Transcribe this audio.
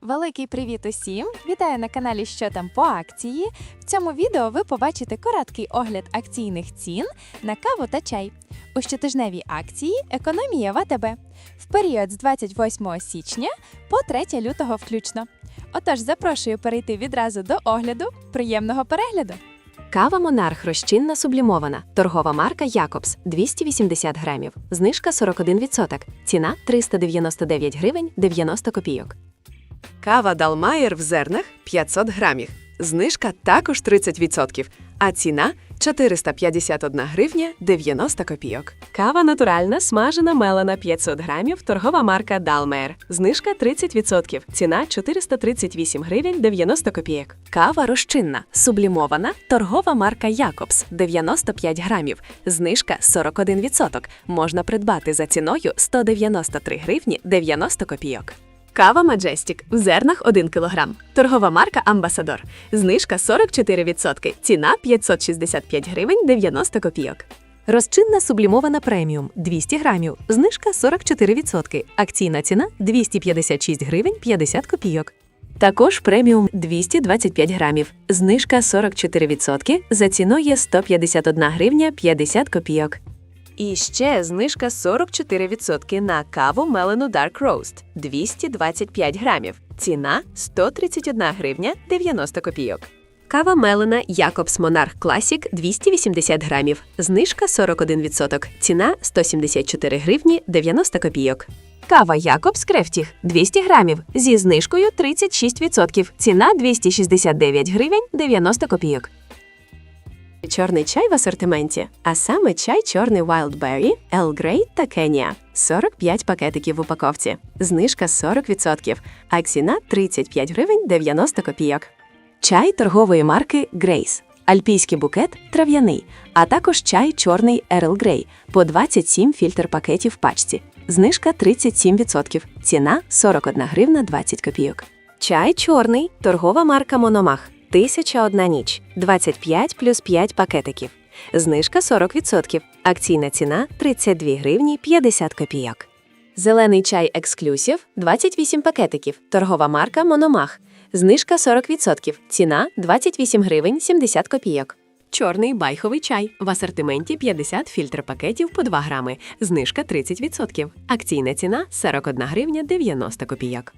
Великий привіт усім! Вітаю на каналі Що там по акції. В цьому відео ви побачите короткий огляд акційних цін на каву та чай. У щотижневій акції економія в АТБ в період з 28 січня по 3 лютого включно. Отож, запрошую перейти відразу до огляду. Приємного перегляду! Кава Монарх розчинна сублімована. Торгова марка Якобс 280 грамів. Знижка 41%. Ціна 399 гривень 90 копійок. Кава Далмаєр в зернах 500 грамів. Знижка також 30%, а ціна 451 гривня 90 копійок. Кава натуральна, смажена мелена 500 грамів, торгова марка Далмер. Знижка 30%, ціна 438 гривень 90 копійок. Кава розчинна, сублімована. Торгова марка Якобс 95 грамів. Знижка 41%. Можна придбати за ціною 193 гривні 90 копійок. Кава Маджестік в зернах 1 кг. Торгова марка Амбасадор. Знижка 44%, ціна 565 гривень 90 копійок. Розчинна сублімована преміум 200 грамів. Знижка 44%. Акційна ціна 256 гривень 50 копійок. Також преміум 225 грамів. Знижка 44%. За ціною 151 гривня 50 копійок. І ще знижка 44% на каву Мелену Dark Roast 225 грамів. Ціна 131 гривня 90 копійок. Кава Мелена Якобс Монарх Класік 280 грамів. Знижка 41%. Ціна 174 гривні 90 копійок. Кава Якобс Крефтіг 200 грамів зі знижкою 36%. Ціна 269 гривень 90 копійок. Чорний чай в асортименті, а саме чай чорний Wild Berry, Earl Grey та Кенія. 45 пакетиків в упаковці. Знижка 40%, а ціна 35 гривень 90 копійок. Чай торгової марки Grace. Альпійський букет трав'яний, а також чай чорний Earl Grey по 27 фільтр пакетів в пачці. Знижка 37%. Ціна 41 гривна 20 копійок. Чай чорний, торгова марка Мономах. 1001 ніч, 25 плюс 5 пакетиків. Знижка 40%. Акційна ціна 32 гривні 50 копійок. Зелений чай ексклюсів 28 пакетиків. Торгова марка Мономах. Знижка 40%. Ціна 28 гривень 70 копійок. Чорний байховий чай в асортименті 50 фільтр пакетів по 2 грами. Знижка 30%. Акційна ціна 41 гривня 90 копійок.